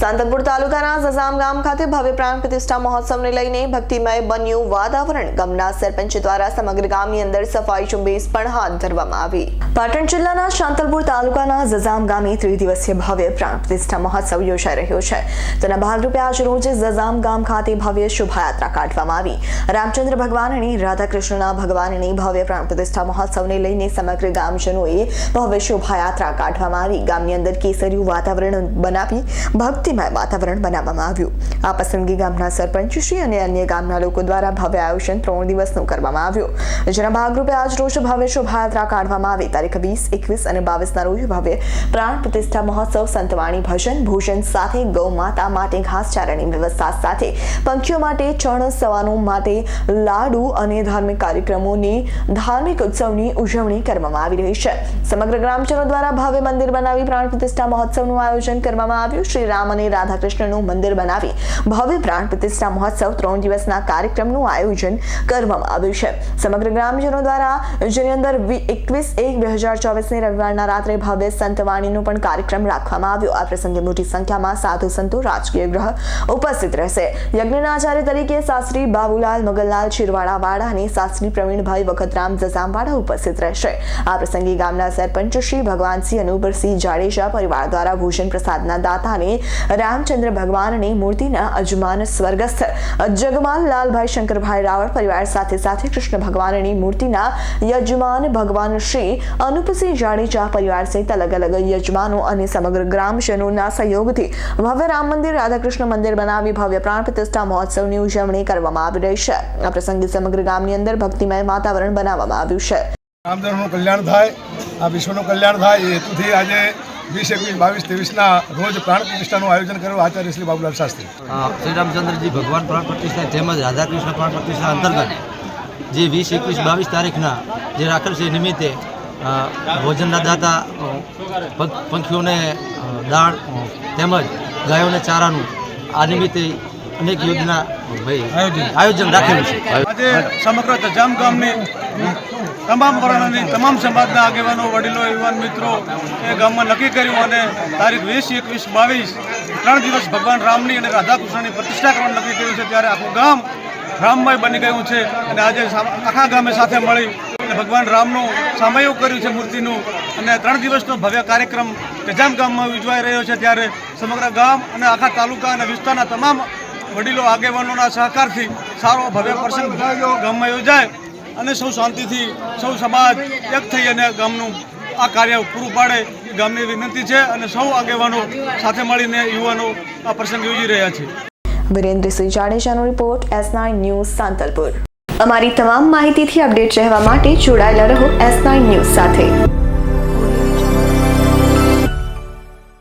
સાંતલપુર તાલુકાના સસામ ગામ ખાતે ભવ્ય પ્રાણ પ્રતિષ્ઠા મહોત્સવને લઈને ભક્તિમય બન્યું વાતાવરણ. ગામના સરપંચ દ્વારા સમગ્ર ગામની અંદર સફાઈ ઝુંબેશ પણ હાથ ધરવામાં આવી. પાટણ જિલ્લાના શાંતલપુર તાલુકાના ઝઝામ ગામે ત્રિદિવસીય ભવ્ય પ્રાણ પ્રતિષ્ઠા મહોત્સવ યોજાઈ રહ્યો છે. તેના ભાગરૂપે આજ ઝઝામ ગામ ખાતે ભવ્ય શોભાયાત્રા કાઢવામાં આવી. રામચંદ્ર ભગવાન અને રાધાકૃષ્ણના ભગવાનની ભવ્ય પ્રાણ પ્રતિષ્ઠા મહોત્સવને લઈને સમગ્ર ગામજનોએ ભવ્ય શોભાયાત્રા કાઢવામાં આવી. ગામની અંદર કેસરિયું વાતાવરણ બનાવી ભક્તિમય વાતાવરણ બનાવવામાં આવ્યું. આ પસંદગી ગામના સરપંચ શ્રી અને અન્ય ગામના લોકો દ્વારા ભવ્ય આયોજન ત્રણ દિવસનું કરવામાં આવ્યું. જેના ભાગરૂપે આજ રોજ ભવ્ય શોભાયાત્રા કાઢવામાં આવી. તારીખ વીસ, એકવીસ અને બાવીસના રોજ ભવ્ય પ્રાણ પ્રતિષ્ઠા મહોત્સવ, સંતવાણી, ભજન, ભોજન સાથે ગૌ માતા માટે ઘાસચારાની વ્યવસ્થા સાથે પંખીઓ માટે ચણ સવાનું માટે લાડુ અને ધાર્મિક કાર્યક્રમોની ધાર્મિક ઉત્સવની ઉજવણી કરવામાં આવી રહી છે. સમગ્ર ગ્રામજનો દ્વારા ભવ્ય મંદિર બનાવી પ્રાણ પ્રતિષ્ઠા મહોત્સવનું આયોજન કરવામાં આવ્યું. શ્રી રામ અને રાધાકૃષ્ણનું મંદિર બનાવી ભવ્ય પ્રાણ પ્રતિષ્ઠા મહોત્સવ ત્રણ દિવસના કાર્યક્રમનું આયોજન કરવામાં આવ્યું છે. સમગ્ર ગ્રામજનો દ્વારા, જેની અંદર એકવીસ એક બે હજાર ચોવીસની રવિવારના રાત્રે ભવ્ય સંતવાણીનો પણ કાર્યક્રમ રાખવામાં આવ્યો. આ પ્રસંગે મોટી સંખ્યામાં સાધુ સંતો, રાજકીય ગ્રહ ઉપસ્થિત રહેશે. યજ્ઞના આચાર્ય તરીકે શાસ્ત્રી બાબુલાલ મગનલાલ ચિરવાડા વાડા અને શાસ્ત્રી પ્રવીણભાઈ વખતરામ જસામવાડા ઉપસ્થિત રહેશે. આ પ્રસંગે ગામના સરપંચ શ્રી ભગવાનસિંહ અનુપરસિંહ જાડેજા પરિવાર દ્વારા ભોજન પ્રસાદના દાતાને રામચંદ્ર ભગવાનની મૂર્તિના અજમાન સ્વર્ગસ્થ જગમાલ લાલભાઈ શંકરભાઈ રાવળ પરિવાર સાથે સાથે કૃષ્ણ ભગવાનની મૂર્તિના યજમાન ભગવાન શ્રી અનુપસિંહ જાડેજા પરિવાર સહિત અલગ અલગ યજમાનો અને સમગ્ર ગ્રામજનોના સહયોગથી ભવ્ય રામ મંદિર, રાધાકૃષ્ણ મંદિર બનાવી ભવ્ય પ્રાણ પ્રતિષ્ઠા મહોત્સવની ઉજવણી કરવામાં આવી રહી છે. આ પ્રસંગે સમગ્ર ગામની અંદર ભક્તિમય વાતાવરણ બનાવવામાં આવ્યું છે. રામધર્મનું કલ્યાણ થાય, આ વિશ્વનું કલ્યાણ થાય, એ હેતુથી આજે વીસ એકવીસ બાવીસ ત્રેવીસના રોજ પ્રાણ પ્રતિષ્ઠાનું આયોજન કર્યું આચાર્ય શ્રી બાબુલાલ શાસ્ત્રી. શ્રી રામચંદ્રજી ભગવાન પ્રાણ પ્રતિષ્ઠા તેમજ રાધાકૃષ્ણ પ્રાણ પ્રતિષ્ઠા અંતર્ગત જે વીસ એકવીસ બાવીસ તારીખના જે રાખેલ છે નિમિત્તે ભોજનના દાતા પંખ- પંખીઓને દાળ દાણ તેમજ ગાયોને ચારાનું આ નિમિત્તે અનેક યોજના આયોજન. રાખેલું છે. આજે સમગ્ર તજામ ગામની તમામ વર્ણની તમામ સમાજના આગેવાનો, વડીલો, યુવાન મિત્રો, એ ગામમાં નક્કી કર્યું અને તારીખ વીસ, એકવીસ, બાવીસ, ત્રણ દિવસ ભગવાન રામની અને રાધાકૃષ્ણની પ્રતિષ્ઠા કરવાનું નક્કી કર્યું છે, ત્યારે આખું ગામ રામમય બની ગયું છે અને આજે આખા ગામે સાથે મળી અને ભગવાન રામનું સામયું કર્યું છે મૂર્તિનું. અને ત્રણ દિવસનો ભવ્ય કાર્યક્રમ તજામ ગામમાં ઉજવાઈ રહ્યો છે, ત્યારે સમગ્ર ગામ અને આખા તાલુકા અને વિસ્તારના તમામ વડીલો, આગેવાનોના સહકારથી સારો ભવ્ય પ્રસંગ ગામમાં યોજાય. અને સૌ શાંતિથી સૌ સમાજ એક થઈ અને ગામનું આ કાર્ય પૂરું પાડે એ ગામની વિનંતી છે અને સૌ આગેવાનો સાથે મળીને યુવાનો આ પ્રસંગ યોજી રહ્યા છે. Virendrasinh જાડેજાનો report S nine news Santalpur. અમારી તમામ માહિતીથી અપડેટ રહેવા માટે જોડાયેલા રહો એસ નાઇન ન્યૂઝ સાથે.